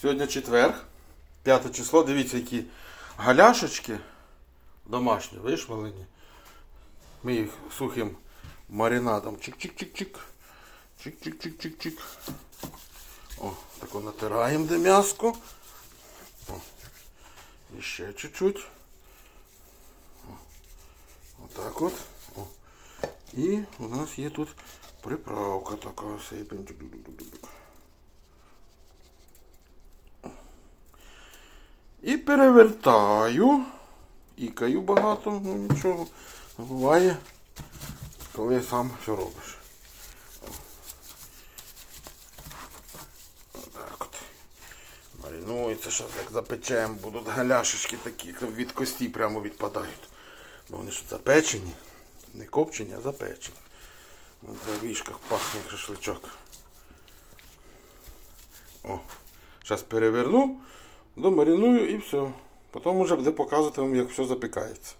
Сьогодні четвер, 5 число. Дивіться, які галяшечки домашні, вишмалені. Ми їх сухим маринадом. Чик-чик-чик-чик. Чик-чик-чик-чик-чик. О, тако натираємо де м'яско. І ще чуть-чуть. Отак от. О. І у нас є тут приправка така. сипемо. І перевертаю. Ікаю багато, ну нічого. Буває, коли сам все робиш. Отак от. Маринується, зараз як запечемо, будуть галяшечки такі, від кості прямо відпадають. Бо вони ж запечені. Не копчені, а запечені. В вішках пахне шашличок. О, зараз переверну, домариную і все. Потім вже буде показувати вам, як все запікається.